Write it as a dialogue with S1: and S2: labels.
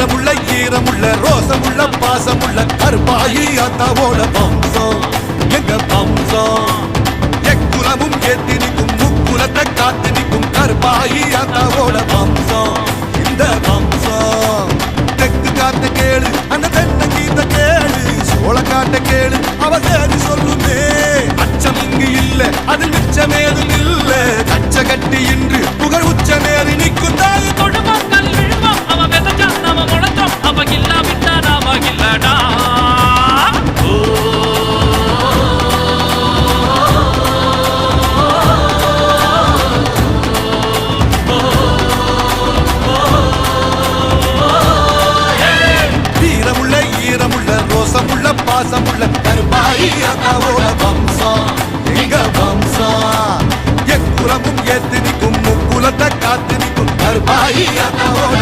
S1: வீரமுள்ள ஈரமுள்ள ரோசமுள்ள பாசமுள்ள கருப்பாயி அத்தாவோட வம்சம். எங்க வம்சம்? எக்குலமும் ஏத்தி நிற்கும் முக்குலத்தை காத்து நிற்கும் கருப்பாயி அத்தாவோட வம்சம். இந்த வம்சம் தெற்கு காத்து கேளு அந்த இல்லடா பாசமுள்ள பாசமுள்ள கருப்பாயி அக்காவோட வம்சம். எங்க வம்சம். எக்குலமும் எத்தினிக்கும் முக்குலத்தை காத்தினிக்கும் கருப்பாயி அக்காவோட